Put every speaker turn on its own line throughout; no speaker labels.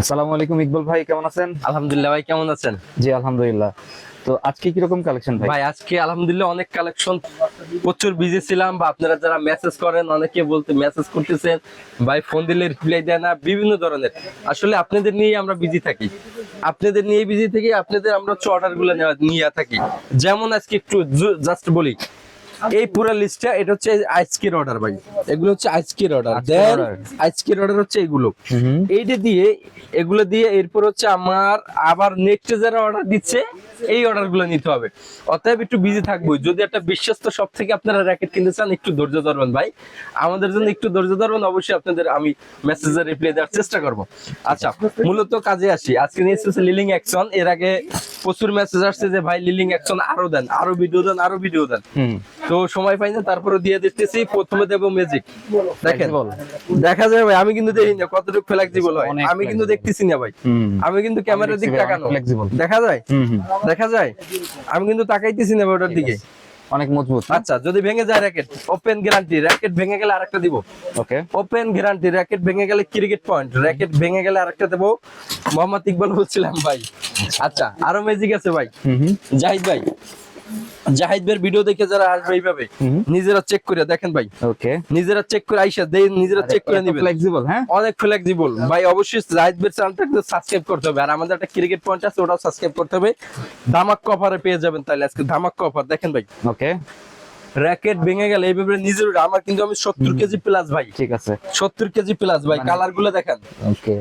আসসালামু আলাইকুম ইকবাল ভাই কেমন আছেন?
আলহামদুলিল্লাহ ভাই কেমন আছেন?
জি আলহামদুলিল্লাহ। তো আজকে কীরকম কালেকশন ভাই?
ভাই আজকে আলহামদুলিল্লাহ অনেক কালেকশন প্রচুর বিজি ছিলাম বা আপনারা যারা মেসেজ করেন অনেকে বলতে মেসেজ করতেছেন ভাই ফোন দিলে রিপ্লাই দেয় না বিভিন্ন ধরনের। আসলে আপনাদের নিয়ে আমরা বিজি থাকি। আপনাদের নিয়ে বিজি থাকি আপনাদের আমরা হচ্ছে অর্ডারগুলো নিয়ে থাকি। যেমন আজকে একটু জাস্ট বলি এই পুরো লিস্টটা এটা হচ্ছে আজকের অর্ডার ভাই। এগুলো হচ্ছে আজকের অর্ডার দেন। আজকের অর্ডার হচ্ছে এগুলো। এইটা দিয়ে এগুলো দিয়ে এরপর হচ্ছে আমার আবার নেক্সট যারা অর্ডার দিচ্ছে এই অর্ডারগুলো নিতে হবে। অতএব একটু বিজি থাকব। যদি একটা বিশ্বস্ত সব থেকে আপনারা র্যাকেট কিনতে চান একটু ধৈর্য ধরবেন ভাই। আমাদের জন্য একটু ধৈর্য ধরবেন। অবশ্যই আপনাদের আমি মেসেজের রিপ্লাই দেওয়ার চেষ্টা করব। আচ্ছা মূলত কাজে আসি। আজকে নিয়ে এসেছে লিলিং অ্যাকশন এর আগে প্রচুর মেসেজ আসছে যে ভাই লিলিং অ্যাকশন আরও দেন আরও ভিডিও দেন আরও ভিডিও দেন। তো সময় পাই না তারপরে দিয়ে দিতেছি প্রথমে দেবো ম্যাজিক দেখেন
Flexible।
দেখা যায় ভাই আমি কিন্তু দেখি না কতটুকু ফ্লেক্সিবল হয় আমি কিন্তু। দেখতেছি না ভাই। আমি কিন্তু ক্যামেরার দিক তাকানো। দেখা যায়? দেখা যায়? আমি কিন্তু তাকাইতেছি না ভাই ওটার দিকে।
অনেক মজবুত
আচ্ছা যদি ভেঙে যায় র্যাকেট ওপেন গ্যারান্টি র্যাকেট ভেঙে গেলে আরেকটা দিব।
ওকে।
ওপেন গ্যারান্টি র্যাকেট ভেঙে গেলে ক্রিকেট পয়েন্ট র্যাকেট ভেঙে গেলে আরেকটা দেবো। মোহাম্মদ ইকবাল বলছিলাম ভাই। আচ্ছা। আরও ম্যাজিক আছে ভাই।
হুম হুম।
জাহিদ ভাই জাহিদ ভাইয়ের ভিডিও দেখে যারা আসবে এইভাবে নিজেরা চেক করে দেখেন ভাই।
ওকে
নিজেরা চেক করে আইসা দেই নিজেরা চেক করে নিবেন।
ফ্লেক্সিবল হ্যাঁ?
অনেক ফ্লেক্সিবল ভাই অবশ্যই জাহিদ ভাইয়ের চ্যানেলটা সাবস্ক্রাইব করতে হবে। আর আমাদের একটা ক্রিকেট পয়েন্ট আছে ওটাও সাবস্ক্রাইব করতে হবে। ধামাক কভারে পেয়ে যাবেন তাহলে আজকে ধামাক কভার দেখেন ভাই।
ওকে
র্যাকেট ভেঙে গেলে এইভাবে নিজের আমার কিন্তু আমি সত্তর কেজি প্লাস ভাই।
ঠিক আছে।
সত্তর কেজি প্লাস ভাই। কালারগুলো দেখেন।
Okay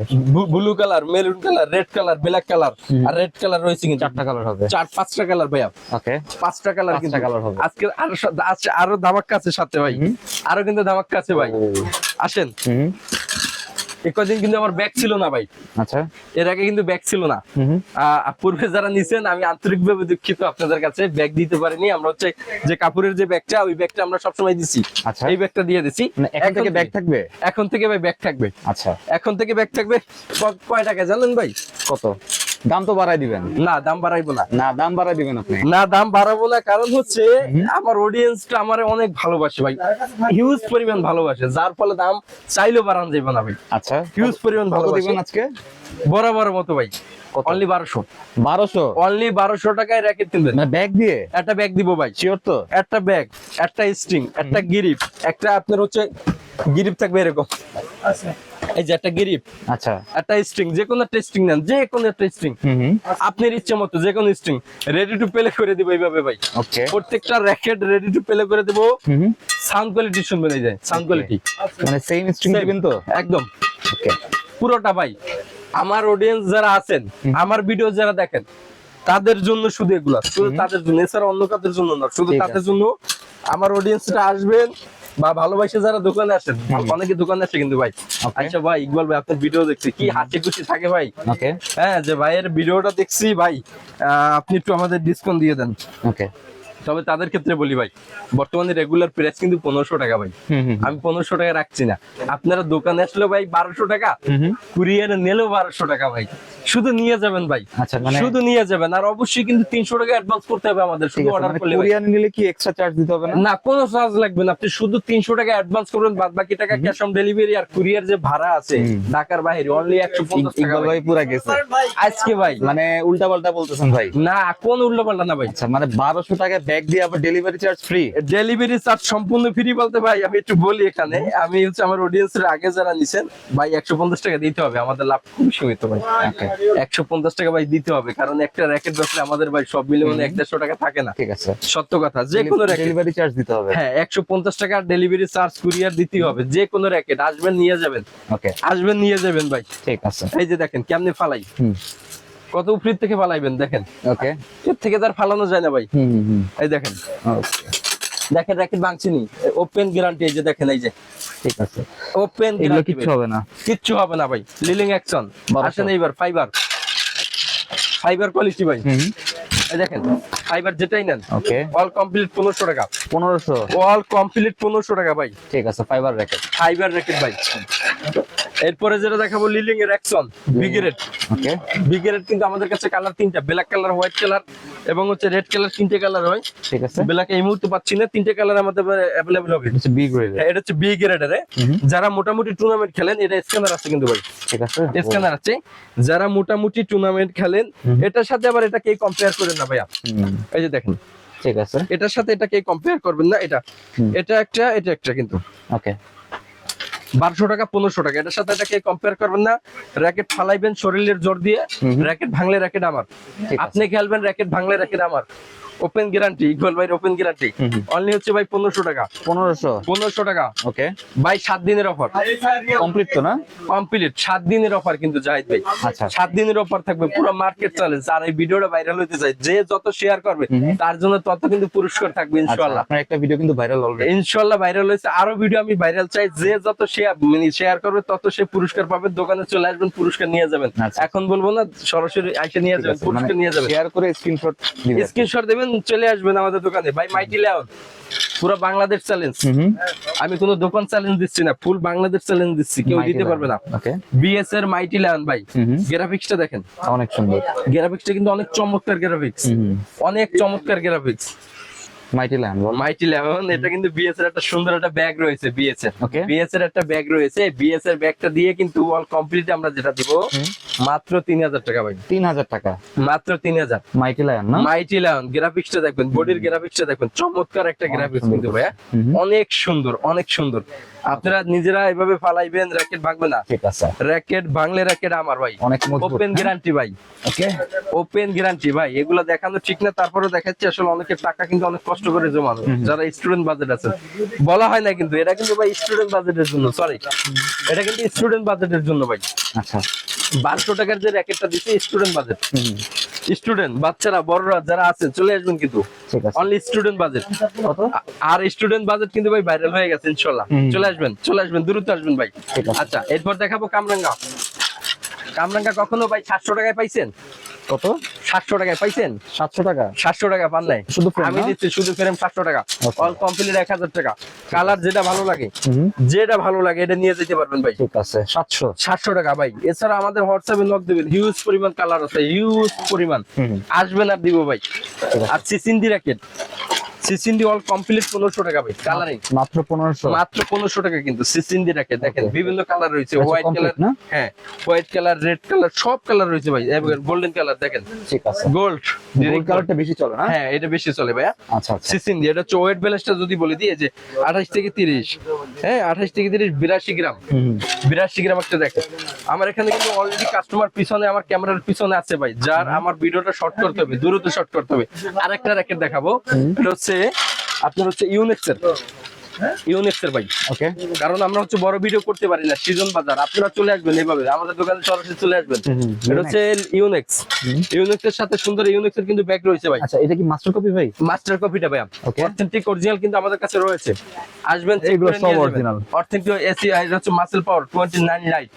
blue colour maroon colour red colour black colour আর রেড কালার রয়েছে কিন্তু।
চারটা কালার হবে।
চার পাঁচটা কালার ভাইয়া।
ওকে
পাঁচটা কালার কিন্তু।
কালার হবে।
আজকে আরও আরও ধামাক্কা আছে সাথে ভাই। আরও কিন্তু ধামাক্কা আছে ভাই। আসেন। এই কদিন কিন্তু আমার ব্যাগ ছিল না ভাই।
আচ্ছা।
এর আগে কিন্তু ব্যাগ ছিল না। পূর্বে যারা নিছেন আমি আন্তরিকভাবে দুঃখিত আপনাদের কাছে। ব্যাগ দিতে পারিনি। আমরা হচ্ছে যে কাপড়ের যে ব্যাগটা ওই ব্যাগটা আমরা সবসময় দিছি।
আচ্ছা।
এই ব্যাগটা দিয়ে দিছি।
এখন থেকে ব্যাগ থাকবে?
এখন থেকে ভাই ব্যাগ থাকবে।
আচ্ছা।
এখন থেকে ব্যাগ থাকবে। কয় টাকা জানেন ভাই?
কত? দাম তো বাড়াই দিবেন।
না দাম বাড়াইবো না।
না দাম বাড়াই দিবেন আপনি।
না দাম বাড়াবো না কারণ হচ্ছে আমার অডিয়েন্সটা আমার অনেক ভালোবাসে ভাই। হিউজ পরিমাণ ভালোবাসে যার ফলে দাম চাইলেও বাড়ানো যাবে না ভাই।
আচ্ছা
হিউজ পরিমাণ ভালোবাসে।
দিবেন আজকে?
বরাবর মতো ভাই। অনলি বারোশো।
বারোশো?
অনলি বারোশো টাকায় র্যাকেট কিনবেন।
মানে ব্যাগ দিয়ে?
একটা ব্যাগ দিব ভাই।
শিওর তো।
একটা ব্যাগ একটা স্ট্রিং একটা গিরিপ একটা আপনার হচ্ছে গিরিপ থাকবে এরকম। এই যে একটা গিরিপ
আচ্ছা।
একটা স্ট্রিং যে কোনো একটা স্ট্রিং নেন যে কোনো একটা স্ট্রিং আপনার ইচ্ছে মতো যে কোনো স্ট্রিং রেডি টু প্লে করে দিব এইভাবে ভাই।
ওকে
প্রত্যেকটা র্যাকেট রেডি টু প্লে করে দেবো। সাউন্ড কোয়ালিটি শুনবেন এই যায় সাউন্ড কোয়ালিটি
মানে সেম স্ট্রিং দিবেন তো?
একদম।
ওকে
পুরোটা ভাই আমার অডিয়েন্স যারা আছেন আমার ভিডিও যারা দেখেন তাদের জন্য শুধু এগুলা। শুধু তাদের জন্য এছাড়া অন্য কাদের জন্য না শুধু তাদের জন্য আমার অডিয়েন্সটা আসবেন বা ভালোবাসে যারা দোকানে আসেন অনেকে দোকানে আসে কিন্তু ভাই। আচ্ছা ভাই ইকবাল ভাই আপনার ভিডিও দেখছি কি হাসি খুশি থাকে ভাই?
ওকে
হ্যাঁ যে ভাইয়ের ভিডিওটা দেখছি ভাই আহ, আপনি একটু আমাদের ডিসকাউন্ট দিয়ে দেন।
ওকে
তবে তাদের ক্ষেত্রে বলি ভাই বর্তমানে রেগুলার প্রাইস কিন্তু পনেরোশো টাকা ভাই। আমি পনেরোশো টাকা রাখছি না। আপনারা দোকানে আসলে ভাই বারোশো টাকা কুরিয়ারে নিলেও বারোশো টাকা ভাই। শুধু নিয়ে যাবেন ভাই।
আচ্ছা মানে
শুধু নিয়ে যাবেন। আর অবশ্যই কিন্তু তিনশো টাকা অ্যাডভান্স করতে হবে আমাদের শুধু অর্ডার
মানে
করলে ভাই।
কোরিয়ান নিলে কি এক্সট্রা চার্জ দিতে হবে না?
কোনো চার্জ লাগবে না। আপনি শুধু তিনশো টাকা অ্যাডভান্স করবেন বাদ বাকি টাকা ক্যাশ অন ডেলিভারি আর কুরিয়ার যে ভাড়া আছে। ঢাকার বাইরে অনলি একশো পঞ্চাশ টাকা ভাই।
ভাই পুরা গেছে।
আজকে ভাই।
মানে উল্টা পাল্টা বলতেছেন ভাই।
না কোন উল্টো পাল্টা না ভাই।
আচ্ছা মানে বারোশো টাকা ব্যাগ দিয়ে আবার delivery charge free
delivery charge সম্পূর্ণ ফ্রি বলতে ভাই আমি একটু বলি এখানে আমি হচ্ছে আমার অডিয়েন্সের আগে যারা নিছেন ভাই একশো পঞ্চাশ টাকা দিতে হবে আমাদের লাভ খুবই সীমিত ভাই। একশো পঞ্চাশ টাকা ভাই দিতে হবে কারণ একটা র্যাকেট বসলে আমাদের ভাই সব মিলে মানে এক দেড়শো টাকা থাকে না।
ঠিক আছে।
সত্য কথা যে কোনো
ডেলিভারি চার্জ দিতে হবে।
হ্যাঁ একশো পঞ্চাশ টাকা ডেলিভারি চার্জ কুরিয়ার দিতে হবে যে কোনো র্যাকেট আসবেন নিয়ে যাবেন।
ওকে।
আসবেন নিয়ে যাবেন ভাই।
ঠিক আছে।
এই যে দেখেন কেমনে ফালাই? কত উপর থেকে ফালাইবেন দেখেন।
ওকে
এর থেকে তার ফালানো যায় না ভাই। এই দেখেন। দেখেন র্যাকেট ভাঙছিনি। ওপেন গ্যারান্টি এই যে দেখেন এই যে।
ঠিক আছে।
ওপেন
এগুলো কিচ্ছু হবে না।
কিচ্ছু হবে না ভাই। লিলিং অ্যাকশন আসেন এইবার ফাইবার ফাইবার কোয়ালিটি ভাই।
হুম।
এই দেখেন ফাইবার যেটাই নেন।
ওকে
অল কমপ্লিট পনেরোশো টাকা।
পনেরোশো।
অল কমপ্লিট পনেরোশো টাকা ভাই।
ঠিক আছে ফাইবার র্যাকেট
ফাইবার র্যাকেট ভাই। এরপরে যেটা দেখাবো লিলিং এর অ্যাকশন বিগেরেট।
ওকে।
বিগেরেট কিন্তু আমাদের কাছে কালার তিনটা ব্ল্যাক কালার হোয়াইট কালার এবং হচ্ছে রেড কালার তিনটে কালার হয়।
ঠিক আছে।
ব্ল্যাক এই মুহূর্তে পাচ্ছি না তিনটে কালার আমাদের অ্যাভেলেবল হবে।
হচ্ছে বি গ্রেড
হ্যাঁ, এটা হচ্ছে বি গ্রেডের যারা মোটামুটি টুর্নামেন্ট খেলেন এটা স্ক্যানার আছে কিন্তু ভাই।
ঠিক আছে।
স্ক্যানার আছে। যারা মোটামুটি টুর্নামেন্ট খেলেন এটার সাথে আবার এটা কে কম্পেয়ার করেন না ভাইয়া। এই যে দেখেন।
ঠিক আছে।
এটার সাথে এটাকে কম্পেয়ার করবেন না এটা। এটা একটা এটা একটা কিন্তু।
ওকে।
বারোশো টাকা পনেরোশো টাকা। এটার সাথে এটাকে কম্পেয়ার করবেন না। র্যাকেট ফালাইবেন শরীরের জোর দিয়ে। র্যাকেট ভাঙলে র্যাকেট আমার। আপনি খেলবেন র্যাকেট ভাঙলে র্যাকেট আমার। ওপেন গ্যারান্টি ইকুয়াল ভাই ওপেন গ্যারান্টি। অনলি হচ্ছে ভাই পনেরোশো টাকা।
পনেরোশো?
পনেরোশো টাকা।
ওকে
ভাই সাত দিনের অফার
কমপ্লিট তো না?
কমপ্লিট সাত দিনের অফার কিন্তু জাহিদ ভাই।
আচ্ছা।
সাত দিনের অফার থাকবে পুরো মার্কেট চ্যালেঞ্জ আর এই ভিডিওটা ভাইরাল হতে চাই। যে যত শেয়ার করবে তার জন্য তত কিন্তু পুরস্কার থাকবে
আচ্ছা,
ইনশাল্লাহ
আপনার একটা ভিডিও কিন্তু ভাইরাল অলরেডি
ইনশাল্লাহ ভাইরাল হয়েছে। আরও ভিডিও আমি ভাইরাল চাই। যে যত শেয়ার মানে শেয়ার করবে তত সে পুরস্কার পাবে। দোকানে চলে আসবেন পুরস্কার নিয়ে যাবেন।
আচ্ছা।
এখন বলব না সরাসরি এসে নিয়ে যাবেন পুরস্কার নিয়ে যাবেন।
শেয়ার করে স্ক্রিনশট দিবেন।
স্ক্রিনশট দেবেন চলে আসবেন আমাদের দোকানে। ভাই মাইটি লেও পুরো বাংলাদেশ চ্যালেঞ্জ আমি কোনো দোকান চ্যালেঞ্জ দিচ্ছি না ফুল বাংলাদেশ চ্যালেঞ্জ দিচ্ছি কেউ দিতে পারবে না। বিএস এর মাইটি লায়ন ভাই গ্রাফিক্সটা দেখেন।
অনেক সুন্দর।
গ্রাফিক্সটা কিন্তু অনেক চমৎকার গ্রাফিক্স অনেক চমৎকার গ্রাফিক্স
মাইটি
মাইটি এটা কিন্তু বিএস এর একটা সুন্দর একটা ব্যাগ রয়েছে বিএস এর।
ওকে
বিএস এর একটা ব্যাগ রয়েছে বিএস এর ব্যাগটা দিয়ে কিন্তু অল কমপ্লিট আমরা যেটা দিব মাত্র তিন হাজার টাকা ভাই।
তিন হাজার টাকা।
মাত্র তিন হাজার।
মাইটি ল্যান্ড না?
মাইটি গ্রাফিক্সটা দেখবেন বডির গ্রাফিক্সটা দেখবেন চমৎকার একটা গ্রাফিক্স কিন্তু ভাইয়া। অনেক সুন্দর অনেক সুন্দর। আপনারা নিজেরা এভাবে ফালাইবেন র্যাকেট ভাঙবে না।
ঠিক আছে।
র্যাকেট ভাঙলে র্যাকেট আমার ভাই।
অনেক
ওপেন গ্যারান্টি ভাই।
ওকে
ওপেন গ্যারান্টি ভাই এগুলো দেখানো ঠিক না তারপরে দেখাচ্ছে আসলে অনেকের টাকা কিন্তু অনেক কষ্ট করে জমানো। যারা স্টুডেন্ট বাজেট আছে বলা হয় না কিন্তু এটা কিন্তু ভাই স্টুডেন্ট বাজেটের জন্য সরি এটা কিন্তু স্টুডেন্ট বাজেটের জন্য ভাই।
আচ্ছা।
বারোশো টাকার যে র্যাকেটটা দিচ্ছে স্টুডেন্ট বাজেট স্টুডেন্ট বাচ্চারা বড়রা যারা আছে চলে আসবেন কিন্তু। অনলি স্টুডেন্ট বাজেট আর স্টুডেন্ট বাজেট কিন্তু ভাই ভাইরাল হয়ে গেছে ইনশাল্লাহ চলে আসবেন চলে আসবেন দ্রুত আসবেন ভাই। আচ্ছা এরপর দেখাবো কামরাঙ্গা। কামরাঙ্গা কখনো ভাই সাতশো টাকায় পাইছেন?
কত?
সাতশো টাকায় পাইছেন?
সাতশো টাকা?
সাতশো টাকা পান নাই?
শুধু
আমি দিচ্ছি শুধু ফ্রেম সাতশো টাকা। অল কমপ্লিট এক হাজার টাকা। কালার যেটা ভালো লাগে যেটা ভালো লাগে এটা নিয়ে যেতে পারবেন ভাই।
ঠিক আছে সাতশো।
সাতশো টাকা ভাই। এছাড়া আমাদের হোয়াটসঅ্যাপে নক দেবেন। হিউজ পরিমাণ কালার আছে হিউজ পরিমাণ। আসবেন আর দিব ভাই। আর সিসিন্দি র্যাকেট সিসিন্দি অল কমপ্লিট টাকা ভাই কালারিং
মাত্র
মাত্র টাকা কিন্তু সিসিন্দি র্যাকেট দেখেন বিভিন্ন কালার রয়েছে
আচ্ছা,
হোয়াইট কালার হ্যাঁ হোয়াইট কালার রেড কালার সব কালার রয়েছে ভাই গোল্ডেন কালার দেখেন।
ঠিক আছে।
গোল্ড
গোল্ড কালারটা বেশি চলে না?
হ্যাঁ এটা বেশি চলে ভাইয়া।
আচ্ছা আচ্ছা।
সিসিন দিয়ে এটা হচ্ছে ওয়েট ব্যালেন্সটা যদি বলে দিয়ে যে আঠাশ থেকে তিরিশ হ্যাঁ আঠাশ থেকে তিরিশ বিরাশি গ্রাম।
হুম হুম,
বিরাশি গ্রাম একটা দেখে আমার এখানে কিন্তু অলরেডি কাস্টমার পিছনে আমার ক্যামেরার পিছনে আছে ভাই যার আমার ভিডিওটা শর্ট করতে হবে দ্রুত শর্ট করতে হবে। আরেকটা র্যাকেট দেখাবো এটা হচ্ছে আপনার হচ্ছে ইউনেক্সের ইউনেক্সের ভাই।
ওকে।
কারণ আমরা হচ্ছে বড় ভিডিও করতে পারি না সিজন বাজার আপনারা চলে আসবেন এইভাবে। আমাদের দোকানে সরাসরি চলে আসবেন। এটা হচ্ছে ইউনেক্স ইউনেক্সের সাথে সুন্দর ইউনেক্সের কিন্তু ব্যাগ রয়েছে ভাই।
আচ্ছা এটা কি মাস্টার কপি ভাই?
মাস্টার কপিটা ভাই. অথেন্টিক অরিজিনাল কিন্তু আমাদের কাছে রয়েছে। আসবেন
এগুলো সব original।
অথেন্টিক এসি এটা হচ্ছে muscle power 29 light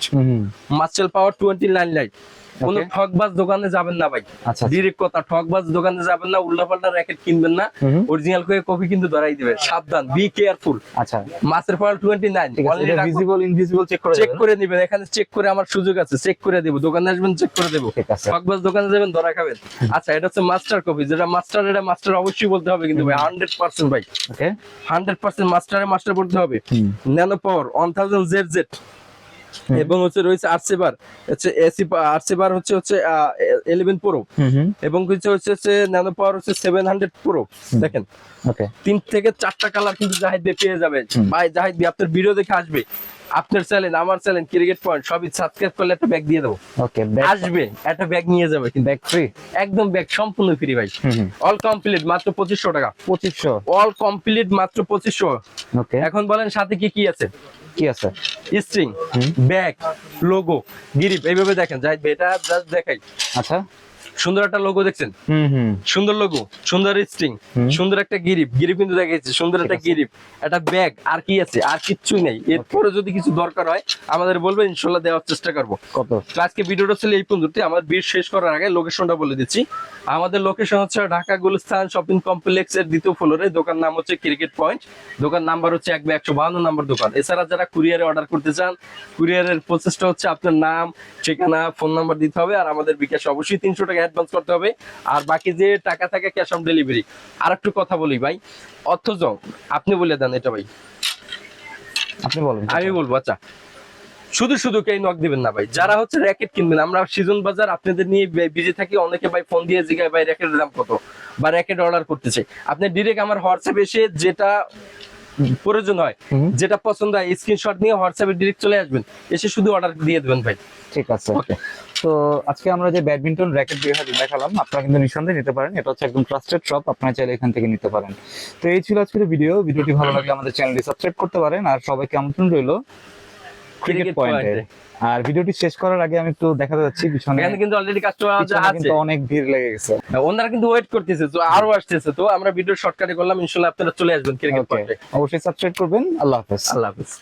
muscle power 29 light কোন ঠকবাজ দোকানে যাবেন না ভাই।
আচ্ছা
ডিরেক্ট কথা ঠকবাজ দোকানে যাবেন না র্যাকেট কিনবেন না। অরিজিনাল করে কপি কিন্তু ধরাই দিবে সাবধান বি কেয়ারফুল
আচ্ছা।
মাসেল পাওয়ার 29
ঠিক এটা ভিজিবল ইনভিজিবল চেক করে
চেক করে নিবেন এখানে চেক করে আমার সুযোগ আছে চেক করে দেবো। দোকানে আসবেন চেক করে দেবো। ঠকবাজ দোকানে যাবেন ধরা খাবেন। আচ্ছা এটা হচ্ছে মাস্টার কপি যেটা মাস্টার এটা মাস্টার অবশ্যই বলতে হবে কিন্তু ভাই হান্ড্রেড পার্সেন্ট ভাই।
ওকে
হান্ড্রেড পার্সেন্ট মাস্টারে মাস্টার বলতে হবে। Nano power one thousand Z Z এবং হচ্ছে রয়েছে আরসেবার হচ্ছে এসি আরসেবার হচ্ছে হচ্ছে ইলেভেন প্রো এবং কিছু হচ্ছে হচ্ছে ন্যানো পাওয়ার হচ্ছে সেভেন হান্ড্রেড প্রো দেখেন?
ওকে
তিন থেকে চারটা কালার কিন্তু জাহিদ ভাই পেয়ে যাবেন। ভাই জাহিদ ভাই আপনার ভিডিও দেখে আসবে। আপনার চ্যানেল আমার চ্যানেল ক্রিকেট পয়েন্ট সবই সাবস্ক্রাইব করলে একটা ব্যাগ দিয়ে দেবো।
ওকে
আসবে একটা ব্যাগ নিয়ে যাবে কিন্তু।
ব্যাক ফ্রি
একদম ব্যাগ সম্পূর্ণ ফ্রি ভাই। অল কমপ্লিট মাত্র পঁচিশশো টাকা।
পঁচিশশো।
অল কমপ্লিট মাত্র পঁচিশশো।
ওকে
এখন বলেন সাথে কি কি আছে?
কি আছে?
স্ট্রিং ব্যাগ লোগো গিরিপ এইভাবে দেখেন। যাই এটা জাস্ট দেখাই।
আচ্ছা।
সুন্দর একটা লোগো দেখছেন? সুন্দর লোগো সুন্দর স্ট্রিং সুন্দর একটা গিরিপ গিরিপ কিন্তু দেখা যাচ্ছে সুন্দর একটা গিরিপ একটা ব্যাগ আর কি আছে আর কিচ্ছুই নেই। এরপরে যদি কিছু দরকার হয় আমাদের বলবেন ইনশাল্লাহ দেওয়ার চেষ্টা করব। তো আজকে ভিডিওটা ছিল এই পর্যন্ত আমার ভিড় শেষ করার আগে লোকেশনটা বলে দিচ্ছি। আমাদের লোকেশন হচ্ছে ঢাকা গুলিস্তান শপিং কমপ্লেক্স এর দ্বিতীয় ফ্লোরে দোকান নাম হচ্ছে ক্রিকেট পয়েন্ট দোকান নাম্বার হচ্ছে এক একশো বাহান্ন নাম্বার দোকান। এছাড়া যারা কুরিয়ারে অর্ডার করতে চান কুরিয়ারের প্রসেসটা হচ্ছে আপনার নাম ঠিকানা ফোন নাম্বার দিতে হবে আর আমাদের বিকাশ অবশ্যই তিনশো টাকা অ্যাডভান্স করতে হবে। আর বাকি যে টাকা থাকে ক্যাশ অন ডেলিভারি আর একটু কথা বলি ভাই। অথচ আপনি বলে দেন এটা ভাই।
আপনি বলেন
আমি বলব আচ্ছা। শুধু শুধু কেই নক দিবেন না ভাই। যারা হচ্ছে র্যাকেট কিনবেন আমরা সিজন বাজার আপনাদের নিয়ে বিজি থাকি অনেকে ভাই ফোন দিয়ে জিগায় ভাই র্যাকেটের দাম কত? বা র্যাকেট অর্ডার করতে চাই আপনি ডিরেক্ট আমার হোয়াটসঅ্যাপ এসে যেটা প্রয়োজন হয়। যেটা পছন্দ হয় স্ক্রিনশট নিয়ে হোয়াটসঅ্যাপে ডিরেক্ট চলে আসবেন। এসে শুধু অর্ডার দিয়ে দেবেন ভাই।
ঠিক আছে তো আজকে আমরা যে ব্যাডমিন্টন র্যাকেট দেখালাম আপনারা কিন্তু নিঃসন্দেহে নিতে পারেন। এটা হচ্ছে একদম ট্রাস্টেড শপ আপনারা চাইলে এখান থেকে নিতে পারেন। তো এই ছিল আজকের ভিডিও ভিডিওটি ভালো লাগলে আমাদের চ্যানেলটি সাবস্ক্রাইব করতে পারেন। আর সবাইকে আমন্ত্রণ রইল। ক্রিকেট পয়েন্টে আর ভিডিওটি শেষ করার আগে আমি একটু দেখাতে যাচ্ছি পিছনে
এখানে কিন্তু অলরেডি কাস্টমার আছে।
কিন্তু অনেক ভিড় লেগে গেছে।
ওনারা কিন্তু ওয়েট করতেছে তো আরও আসতেছে। তো আমরা ভিডিও শর্টকাটে করলাম ইনশাল্লাহ আপনারা চলে আসবেন ক্রিকেট. পয়েন্টে
অবশ্যই সাবস্ক্রাইব করবেন আল্লাহ হাফেজ।
আল্লাহ হাফিজ।